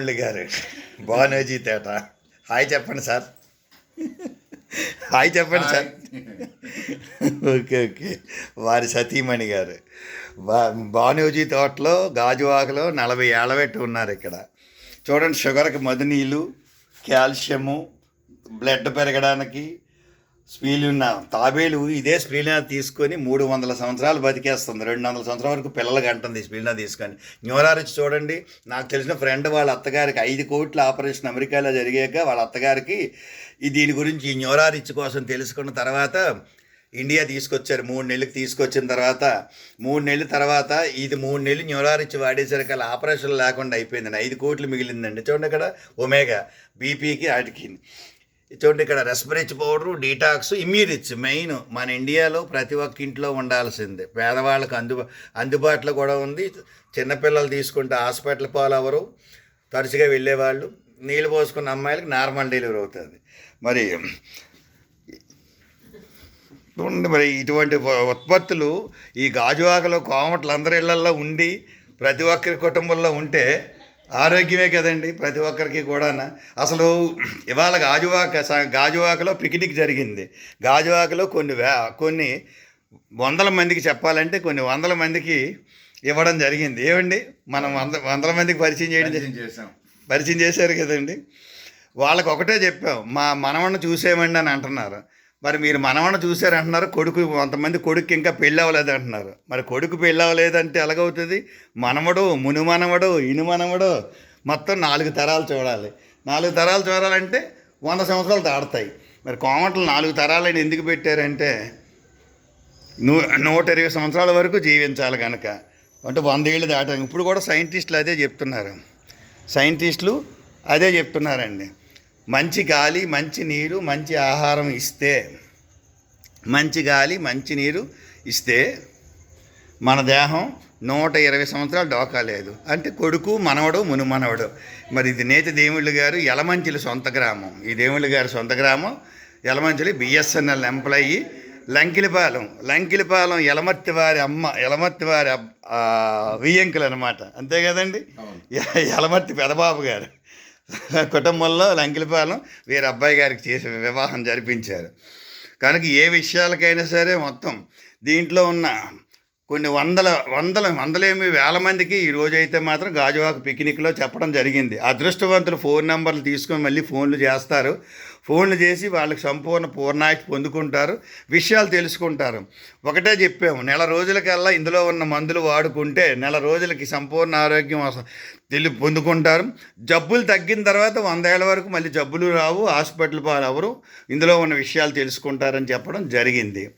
మురళి గారు. బానోజీ తేట హాయ్ చెప్పండి సార్. హాయ్ చెప్పండి సార్. Okay okay. వారి సతీమణి గారు. బా బానోజీ తోటలో గాజువాకలో నలభై ఏళ్ళ పెట్టి ఉన్నారు ఇక్కడ. చూడండి షుగర్కి మధునీళ్ళు కాల్షియము బ్లడ్ పెరగడానికి స్పీలున్న తాబేలు ఇదే స్పీలినా తీసుకొని మూడు వందల సంవత్సరాలు బతికేస్తుంది. రెండు వందల సంవత్సరాల వరకు పిల్లలకి అంటుంది స్పీలినా తీసుకొని. న్యూరారిచ్ చూడండి నాకు తెలిసిన ఫ్రెండ్ వాళ్ళ అత్తగారికి ఐదు కోట్ల ఆపరేషన్ అమెరికాలో జరిగాక వాళ్ళ అత్తగారికి ఈ దీని గురించి ఈ న్యూరారిచ్ కోసం తెలుసుకున్న తర్వాత ఇండియా తీసుకొచ్చారు. మూడు నెలలకు తీసుకొచ్చిన తర్వాత మూడు నెలల తర్వాత ఇది మూడు నెలలు న్యూరారిచ్చి వాడేసరికి అలా ఆపరేషన్ లేకుండా అయిపోయిందండి. ఐదు కోట్లు మిగిలిందండి. చూడండి అక్కడ ఒమేగా బీపీకి వాటికి చూడండి ఇక్కడ రెస్పిరేచ్ పౌడరు డీటాక్స్ ఇమ్యూరిచ్ మెయిన్ మన ఇండియాలో ప్రతి ఒక్క ఇంట్లో ఉండాల్సిందే. పేదవాళ్ళకి అందుబా అందుబాటులో కూడా ఉంది. చిన్నపిల్లలు తీసుకుంటే హాస్పిటల్ పాలవరు? తరచుగా వెళ్ళేవాళ్ళు. నీళ్ళు పోసుకున్న అమ్మాయిలకి నార్మల్ డెలివరీ అవుతుంది. మరి మరి ఇటువంటి ఉత్పత్తులు ఈ గాజువాకలో కోమట్లు అందరి ఇళ్ళల్లో ఉండి ప్రతి ఒక్కరి కుటుంబంలో ఉంటే ఆరోగ్యమే కదండి ప్రతి ఒక్కరికి కూడా అసలు ఇవాళ గాజువాక స- గాజువాకలో పిక్నిక్ జరిగింది. గాజువాకలో కొన్ని వే కొన్ని వందల మందికి చెప్పాలంటే కొన్ని వందల మందికి ఇవ్వడం జరిగింది. ఏమండి మనం వంద వందల మందికి పరిచయం చేయడం చేసాం పరిచయం చేశారు కదండి. వాళ్ళకి ఒకటే చెప్పాం. మా మనవణ్ణి చూసేమండి అని అంటున్నారు. మరి మీరు మనవణ్ణి చూశారంటున్నారు కొడుకు కొంతమంది కొడుకు ఇంకా పెళ్ళి అవ్వలేదు అంటున్నారు మరి కొడుకు పెళ్ళి అవ్వలేదంటే ఎలాగవుతుంది? మనవడు మును మనవడు ఇను మనవడు మొత్తం నాలుగు తరాలు చూడాలి. నాలుగు తరాలు చూడాలంటే వంద సంవత్సరాలు దాడతాయి మరి కోమటలు నాలుగు తరాలని ఎందుకు పెట్టారంటే నూ నూట ఇరవై సంవత్సరాల వరకు జీవించాలి కనుక అంటే వంద ఏళ్ళు దాటాం ఇప్పుడు కూడా సైంటిస్టులు అదే చెప్తున్నారు. సైంటిస్టులు అదే చెప్తున్నారండి. మంచి గాలి మంచి నీరు మంచి ఆహారం ఇస్తే మంచి గాలి మంచి నీరు ఇస్తే మన దేహం నూట ఇరవై సంవత్సరాలు డోకా లేదు. అంటే కొడుకు మనవడు మునుమనవడు. మరి ఇది నేతి దేవుళ్ళు గారు యలమంచిలి సొంత గ్రామం. ఈ దేవుళ్ళు గారి సొంత గ్రామం యలమంచిలి బిఎస్ఎన్ఎల్ ఎంప్లాయీ లంకిలిపాలెం. లంకిలిపాలెం యలమర్తి వారి అమ్మ యలమర్తి వారి వియ్యంకులు అనమాట అంతే కదండి? యలమర్తి పెదబాబు గారు. కుటుంబంలో లంకిలిపాలెం వీరి అబ్బాయి గారికి చేసి వివాహం జరిపించారు. కనుక ఏ విషయాలకైనా సరే మొత్తం దీంట్లో ఉన్న కొన్ని వందల వందల వందలేమి వేల మందికి ఈ రోజైతే మాత్రం గాజువాక పిక్నిక్లో చెప్పడం జరిగింది. అదృష్టవంతులు ఫోన్ నెంబర్లు తీసుకొని మళ్ళీ ఫోన్లు చేస్తారు. ఫోన్లు చేసి వాళ్ళకి సంపూర్ణ పూర్ణాయుష్ పొందుకుంటారు. విషయాలు తెలుసుకుంటారు. ఒకటే చెప్పాము నెల రోజులకల్లా ఇందులో ఉన్న మందులు వాడుకుంటే నెల రోజులకి సంపూర్ణ ఆరోగ్యం తెలి పొందుకుంటారు. జబ్బులు తగ్గిన తర్వాత వందేళ్ళ వరకు మళ్ళీ జబ్బులు రావు హాస్పిటల్ పాలవరు ఇందులో ఉన్న విషయాలు తెలుసుకుంటారని చెప్పడం జరిగింది.